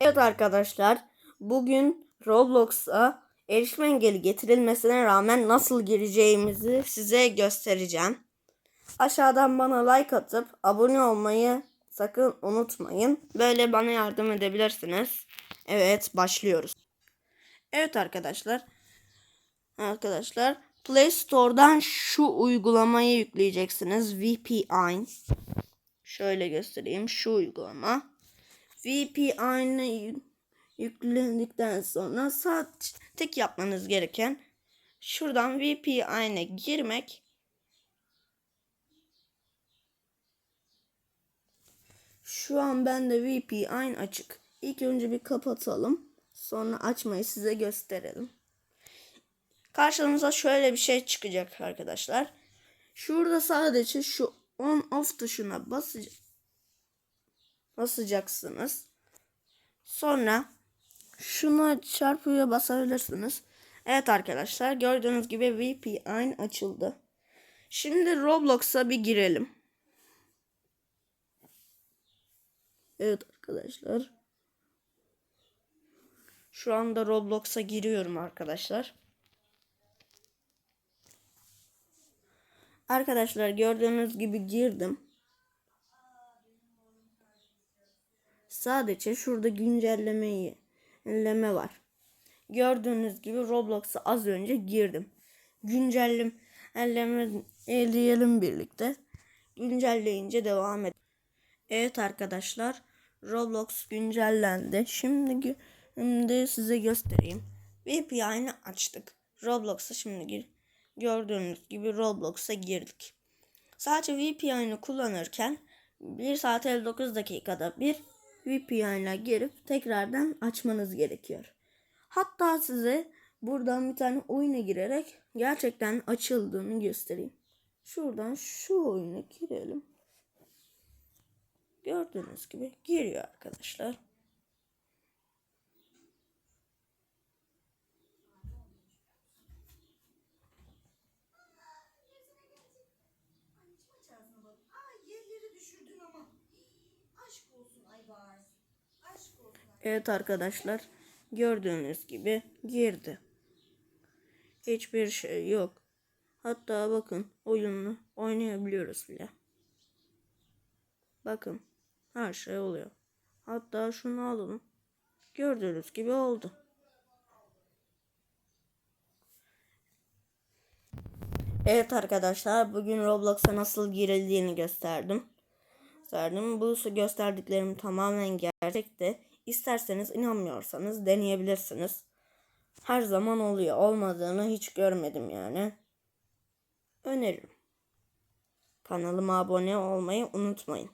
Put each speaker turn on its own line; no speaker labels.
Evet arkadaşlar, bugün Roblox'a erişme engeli getirilmesine rağmen nasıl gireceğimizi size göstereceğim. Aşağıdan bana like atıp abone olmayı sakın unutmayın. Böyle bana yardım edebilirsiniz. Evet, başlıyoruz. Evet arkadaşlar. Arkadaşlar, Play Store'dan şu uygulamayı yükleyeceksiniz. VPN. Şöyle göstereyim. Şu uygulama. VPN'ı yü- yükledikten sonra sağ tek yapmanız gereken şuradan VPN'e girmek. Şu an bende VPN açık. İlk önce bir kapatalım. Sonra açmayı size gösterelim. Karşınıza şöyle bir şey çıkacak arkadaşlar. Şurada sadece şu on off tuşuna basacak basacaksınız. Sonra şuna çarpıya basabilirsiniz. Evet arkadaşlar gördüğünüz gibi VPN açıldı. Şimdi Roblox'a bir girelim. Evet arkadaşlar. Şu anda Roblox'a giriyorum arkadaşlar. Arkadaşlar gördüğünüz gibi girdim. Sadece şurada güncellemeyi güncelleme var. Gördüğünüz gibi Roblox'a az önce girdim. Güncelleme eleyelim birlikte. Güncelleyince devam et. Evet arkadaşlar Roblox güncellendi. Şimdi, şimdi size göstereyim. VPN'i açtık. Roblox'a şimdi gir. Gördüğünüz gibi Roblox'a girdik. Sadece VPN'i kullanırken 1 saat 59 dakikada bir VPN'le girip tekrardan açmanız gerekiyor. Hatta size buradan bir tane oyuna girerek gerçekten açıldığını göstereyim. Şuradan şu oyuna girelim. Gördüğünüz gibi giriyor arkadaşlar. Evet arkadaşlar gördüğünüz gibi girdi. Hiçbir şey yok. Hatta bakın oyunu oynayabiliyoruz bile. Bakın her şey oluyor. Hatta şunu alalım. Gördüğünüz gibi oldu. Evet arkadaşlar bugün Roblox'a nasıl girildiğini gösterdim. Gösterdim. Bu gösterdiklerim tamamen gerçekti. İsterseniz inanmıyorsanız deneyebilirsiniz. Her zaman oluyor. Olmadığını hiç görmedim yani. Öneririm. Kanalıma abone olmayı unutmayın.